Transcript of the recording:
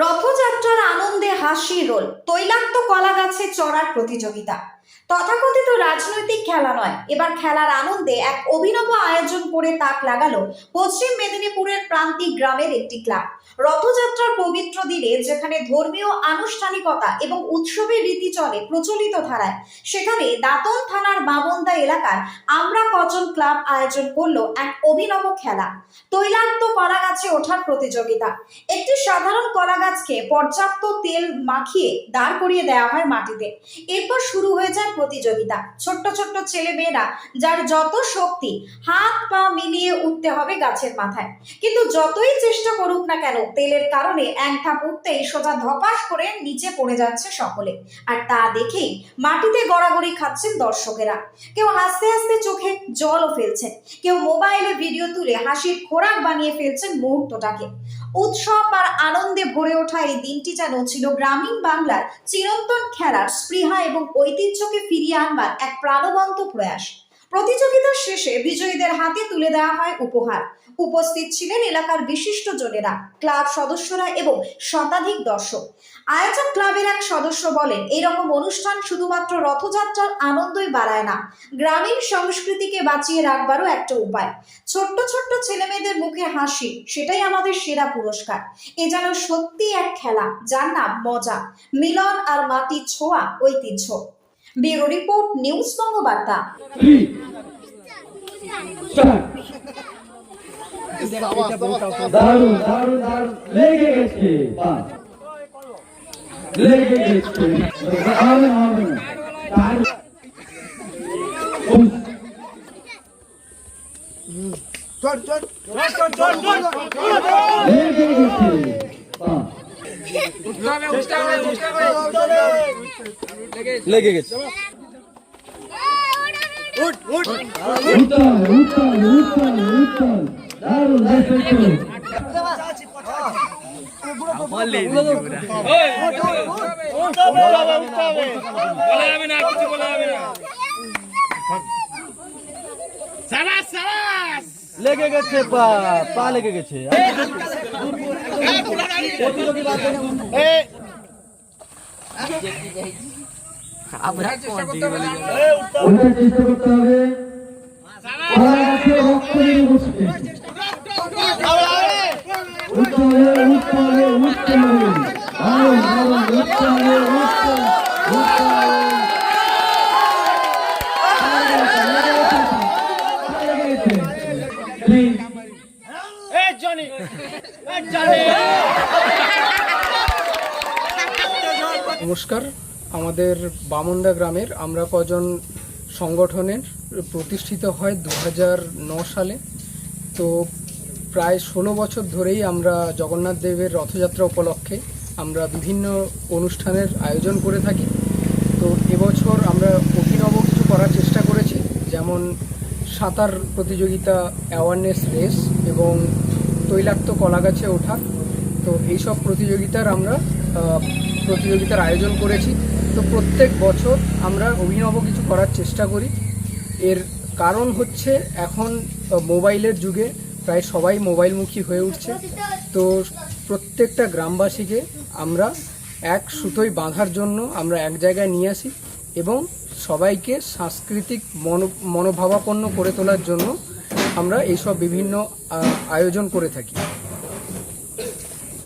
রথযাত্রার আনন্দে হাসি রোল। তৈলাক্ত কলা গাছে চড়ার প্রতিযোগিতা। তথাকথিত রাজনৈতিক খেলা নয়। এবার খেলার আনন্দে এক অভিনব আয়োজন করে তাক লাগালো পশ্চিম মেদিনীপুরের প্রান্তিক গ্রামের একটি ক্লাব। রথযাত্রার পবিত্র দিনে যেখানে ধর্মীয় আনুষ্ঠানিকতা এবং উৎসবের রীতি চলে প্রচলিত ধারায়, সেখানে দাঁতন থানার বাবন্দা এলাকার আমরা কজন ক্লাব আয়োজন করল এক অভিনব খেলা। তৈলাক্ত কলা গাছে ওঠার প্রতিযোগিতা। একটি সাধারণ কলা গাছকে পর্যাপ্ত তেল মাখিয়ে দাঁড় করিয়ে দেওয়া হয় মাটিতে। এরপর শুরু হয়ে যায় প্রতিযোগিতা। ছোট্ট ছোট্ট ছেলে মেয়েরা যার যত শক্তি, হাত পা মিলিয়ে উঠতে হবে গাছের মাথায়। কিন্তু যতই চেষ্টা করুক না কেন, তেলের কারণে এক ধাপ উঠতেই সোজা ধপাস করে নিচে পড়ে যাচ্ছে সকলে। আর তা দেখেই মাটিতে গড়াগড়ি খাচ্ছেন দর্শকেরা। কেউ হাসতে হাসতে চোখে জলও ফেলছেন। কেউ মোবাইলে ভিডিও তুলে হাসির খোরাক বানিয়ে ফেলছেন মুহূর্তটাকে। উৎসব আর আনন্দে ভরে ওঠা এই দিনটি যেন ছিল গ্রামীণ বাংলার চিরন্তন খেলার স্পৃহা এবং ঐতিহ্যকে ফিরিয়ে আনবার এক প্রাণবন্ত প্রয়াস। প্রতিযোগিতার শেষে বিজয়ীদের হাতে তুলে দেওয়া হয় উপহার। উপস্থিত ছিলেন এলাকার বিশিষ্ট জনেরা, ক্লাব সদস্যরা এবং শতাধিক দর্শক। আয়োজক ক্লাবের এক সদস্য বলেন, এরকম অনুষ্ঠান শুধুমাত্র রথযাত্রার আনন্দই বাড়ায় না, গ্রামীণ সংস্কৃতিকে বাঁচিয়ে রাখবারও একটা উপায়। ছোট্ট ছোট্ট ছেলেমেয়েদের মুখে হাসি, সেটাই আমাদের সেরা পুরস্কার। এ যেন সত্যি এক খেলা, যার নাম মজা। মিলন আর মাটি ছোঁয়া, ঐতিহ্য। ব্যুরো রিপোর্ট নিউজ বঙ্গবার্তা দারুণ দারুণ দারুণ লেগে গেছে। লেগে গেছে হবে হবে না দারুণ। উম, লেগে গেছে। লেগে গেছে। লেগে গেছে পা পা লেগে গেছে। চেষ্টা করতে হবে কলা গাছে রক্ত নিয়ে বসবে উত্তরে নমস্কার, আমাদের বামুন্ডা গ্রামের আমরা কজন সংগঠনের প্রতিষ্ঠিত হয় দু সালে। তো প্রায় ষোলো বছর ধরেই আমরা জগন্নাথ দেবের রথযাত্রা উপলক্ষে আমরা বিভিন্ন অনুষ্ঠানের আয়োজন করে থাকি। তো এবছর আমরা অভিনব কিছু করার চেষ্টা করেছি, যেমন সাঁতার প্রতিযোগিতা অ্যাওয়ারনেস রেস এবং তৈলাক্ত কলাগাছে ওঠা। তো এইসব প্রতিযোগিতার আমরা প্রতিযোগিতার আয়োজন করেছি। তো প্রত্যেক বছর আমরা অভিনব কিছু করার চেষ্টা করি। এর কারণ হচ্ছে এখন মোবাইলের যুগে প্রায় সবাই মোবাইলমুখী হয়ে উঠছে। তো প্রত্যেকটা গ্রামবাসীকে আমরা এক সুতোয় বাঁধার জন্য আমরা এক জায়গায় নিয়ে আসি এবং সবাইকে সাংস্কৃতিক মনো, মনোভাবাপন্ন করে তোলার জন্য আমরা এইসব বিভিন্ন আয়োজন করে থাকি।